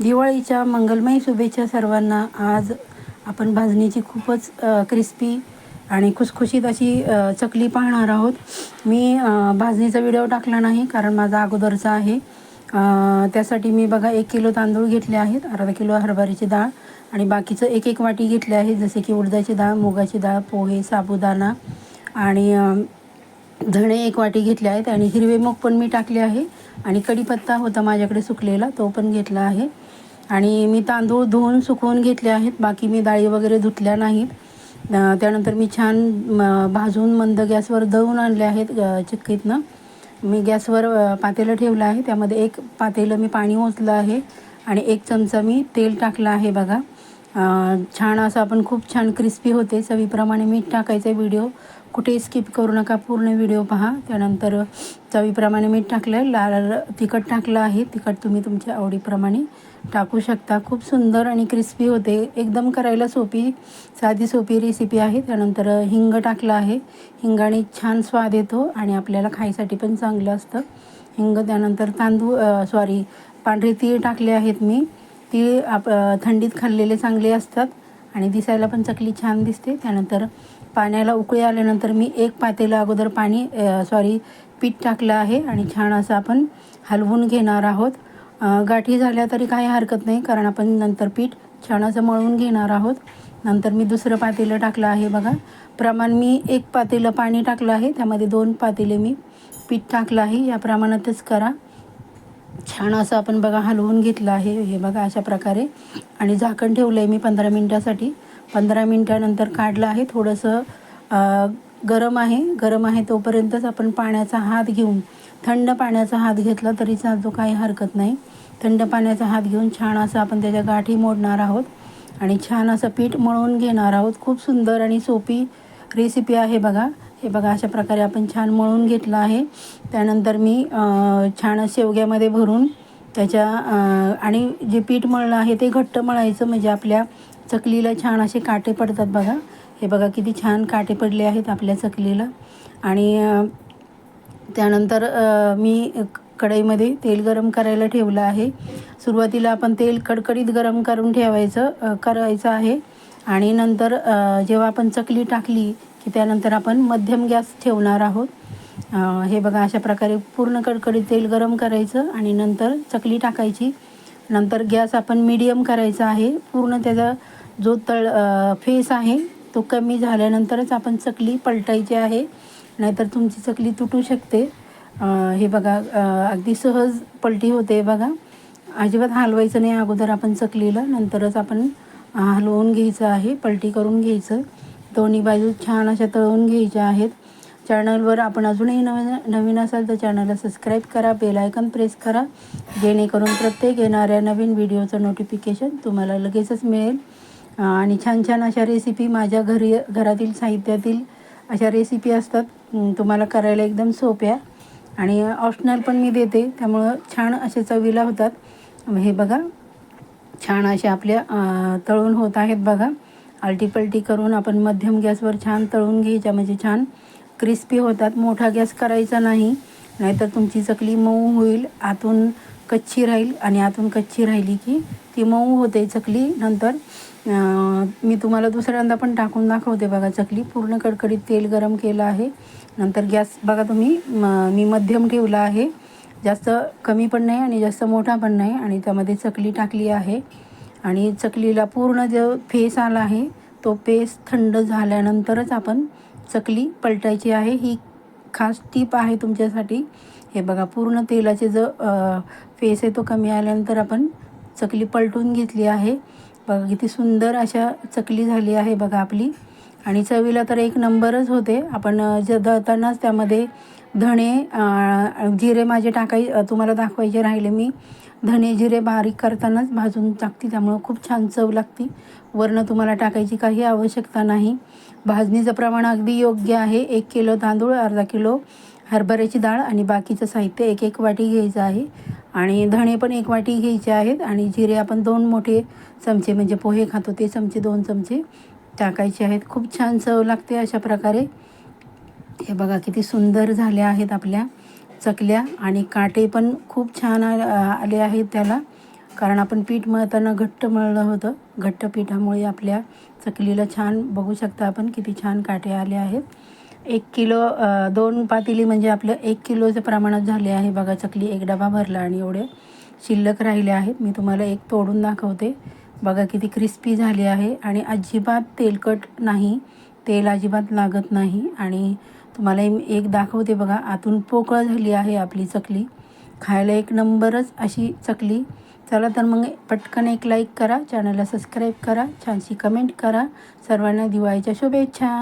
दिवाळीच्या मंगलमय शुभेच्छा सर्वांना. आज आपण भाजणीची खूपच क्रिस्पी आणि खुसखुशीत अशी चकली पाहणार आहोत. मी भाजणीचा व्हिडिओ टाकला नाही कारण माझा अगोदरचा आहे. त्यासाठी मी बघा एक किलो तांदूळ घेतले आहेत अर्धा किलो हरभऱ्याची डाळ आणि बाकीचं एक एक वाटी घेतले आहे जसे की उडदाची डाळ मुगाची डाळ पोहे साबुदाणा आणि धणे एक वाटी घेतले आहेत आणि हिरवे मूग पण मी टाकले आहे आणि कढीपत्ता होता माझ्याकडे सुकलेला तो पण घेतला आहे. आणि मी तांदूळ धुवून सुकवून घेतले आहेत. बाकी मी डाळी वगैरे धुतल्या नाहीत. त्यानंतर मी छान म, भाजून मंद गॅसवर दळून आणले आहेत चिक्कीतनं. मी गॅसवर पातेलं ठेवलं आहे. त्यामध्ये एक पातेलं मी पाणी ओतलं आहे आणि एक चमचा मी तेल टाकलं आहे बघा. छान असं आपण खूप छान क्रिस्पी होते. चवीप्रमाणे मीठ टाकायचं व्हिडिओ. कुठेही स्किप करू नका पूर्ण व्हिडिओ पहा. त्यानंतर चवीप्रमाणे मीठ टाकलं लाल तिखट टाकलं आहे. तिखट तुम्ही तुमच्या आवडीप्रमाणे टाकू शकता. खूप सुंदर आणि क्रिस्पी होते. एकदम करायला सोपी साधी सोपी रेसिपी आहे. त्यानंतर हिंग टाकलं आहे. हिंगाने छान स्वाद येतो आणि आपल्याला खायसाठी पण चांगलं असतं. हिंग त्यानंतर तांदूळ सॉरी पांढरे तीळ टाकले आहेत मी. तीळ आप थंडीत खाल्लेले चांगले असतात आणि दिसायला पण चकली छान दिसते. त्यानंतर पाण्याला उकळी आल्यानंतर मी एक पातेलं अगोदर पाणी सॉरी पीठ टाकलं आहे आणि छान असं आपण हलवून घेणार आहोत. गाठी झाल्या तरी काही हरकत नाही कारण आपण नंतर पीठ छान असं मळून घेणार आहोत. नंतर मी दुसरं पातेलं टाकलं आहे बघा. प्रमाण मी एक पातेलं पाणी टाकलं आहे. त्यामध्ये दोन पातेले मी पीठ टाकलं आहे. या प्रमाणातच करा. छान असं आपण बघा हलवून घेतलं आहे. हे बघा अशा प्रकारे. आणि झाकण ठेवलं आहे मी पंधरा मिनटासाठी. पंधरा मिनटानंतर काढलं आहे. थोडंसं गरम आहे. गरम आहे तोपर्यंतच आपण पाण्याचा हात घेऊन थंड पाण्याचा हात घेतला तरी चालतो काही हरकत नाही. थंड पाण्याचा हात घेऊन छान असं आपण त्याच्या गाठी मोडणार आहोत आणि छान असं पीठ मळून घेणार आहोत. खूप सुंदर आणि सोपी रेसिपी आहे बघा. हे बघा अशा प्रकारे आपण छान मळून घेतलं आहे. त्यानंतर मी छान शेवग्यामध्ये भरून त्याच्या आणि जे पीठ मळलं आहे ते घट्ट मळायचं म्हणजे आपल्या चकलीला छान असे काटे पडतात बघा. हे बघा किती छान काटे पडले आहेत आपल्या चकलीला. आणि त्यानंतर मी कढईमध्ये तेल गरम करायला ठेवलं आहे. सुरुवातीला आपण तेल कडकडीत गरम करून ठेवायचं करायचं आहे. आणि नंतर जेव्हा आपण चकली टाकली की त्यानंतर आपण मध्यम गॅस ठेवणार आहोत. हे बघा अशा प्रकारे पूर्ण कडकडीत तेल गरम करायचं आणि नंतर चकली टाकायची. नंतर गॅस आपण मीडियम करायचा आहे. पूर्ण त्याचा जो तळ फेस आहे तो कमी झाल्यानंतरच आपण चकली पलटायची आहे. नाहीतर तुमची चकली तुटू शकते. हे बघा अगदी सहज पलटी होते बघा. अजिबात हलवायचं नाही अगोदर आपण चकलीला नंतरच आपण हलवून घ्यायचं आहे पलटी करून घ्यायचं. दोन्ही बाजू छान अशा तळवून घ्यायच्या आहेत. चॅनलवर आपण अजूनही नवीन नवीन असाल तर चॅनलला सबस्क्राईब करा बेल आयकन प्रेस करा जेणेकरून प्रत्येक येणाऱ्या नवीन व्हिडिओचं नोटिफिकेशन तुम्हाला लगेचच मिळेल. आणि छान छान अशा रेसिपी माझ्या घरी घरातील साहित्यातील अशा रेसिपी असतात. तुम्हाला करायला एकदम सोप्या आणि ऑप्शनल पण मी देते. त्यामुळं छान असे चवीला होतात. हे बघा छान असे आपल्या तळून होत आहेत बघा. आलटीपलटी करून आपण मध्यम गॅसवर छान तळून घ्यायच्या म्हणजे छान क्रिस्पी होतात मोठा गॅस करायचा नाही नाहीतर तुमची चकली मऊ होईल आतून कच्ची राहील आणि आतून कच्ची राहिली की ती मऊ होते. चकली नंतर मी तुम्हाला दुसऱ्यांदा पण टाकून दाखवते बघा. चकली पूर्ण कडकडीत तेल गरम केलं आहे. नंतर गॅस बघा तुम्ही म- मी मध्यम ठेवला आहे. जास्त कमी पण नाही आणि जास्त मोठा पण नाही आणि त्यामध्ये चकली टाकली आहे. आणि चकलीला पूर्ण जो फेस आला आहे तो फेस थंड झाल्यानंतरच आपण चकली पलटायची आहे. ही खास टीप आहे तुमच्यासाठी. हे बघा पूर्ण तेलाचे जो फेस आहे तो कमी आल्यानंतर आपण चकली पलटून घेतली आहे. बघा किती सुंदर अशा चकली झाली आहे बघा आपली. आणि चवीला तर एक नंबरच होते. आपण ज दळतानाच त्यामध्ये धणे जिरे माझे टाकाय तुम्हाला दाखवायचे राहिले मी. धणे जिरे बारीक करतानाच भाजून टाकते त्यामुळं खूप छान चव लागते. वरनं तुम्हाला टाकायची काही आवश्यकता नाही. भाजणीचं प्रमाण अगदी योग्य आहे. एक किलो तांदूळ अर्धा किलो हरभऱ्याची डाळ आणि बाकीचं साहित्य एक एक वाटी घ्यायचं आहे. आणि धणे पण एक वाटी घ्यायचे आहेत आणि जिरे आपण दोन मोठे चमचे म्हणजे पोहे खातो ते चमचे दोन चमचे टाकायचे आहेत. खूप छान चव लागते अशा प्रकारे. हे बघा किती सुंदर झाल्या आहेत आपल्या चकल्या आणि काटे पण खूप छान आ- आले आहेत त्याला. कारण आपण पीठ मळताना घट्ट मळलं होतं. घट्ट पिठामुळे आपल्या चकलीला छान बघू शकता आपण किती छान काटे आले आहेत. एक किलो दोन पातेली म्हणजे आपलं एक किलोचं प्रमाणात झाले आहे बघा चकली एक डबा भरला आणि एवढे शिल्लक राहिले आहेत. मी तुम्हाला एक तोडून दाखवते. बघा किती क्रिस्पी झाली आहे आणि अजिबात तेलकट नाही तेल अजिबात लागत नाही आणि तुम्हाला एक दाखवते बघा. आतून पोकळ झाली आहे आपली चकली. खायला एक नंबरच अशी चकली. चला तर मग पटकन एक लाईक करा. चॅनलला सबस्क्राईब करा. छानशी कमेंट करा. सर्वांना दिवाळीच्या शुभेच्छा.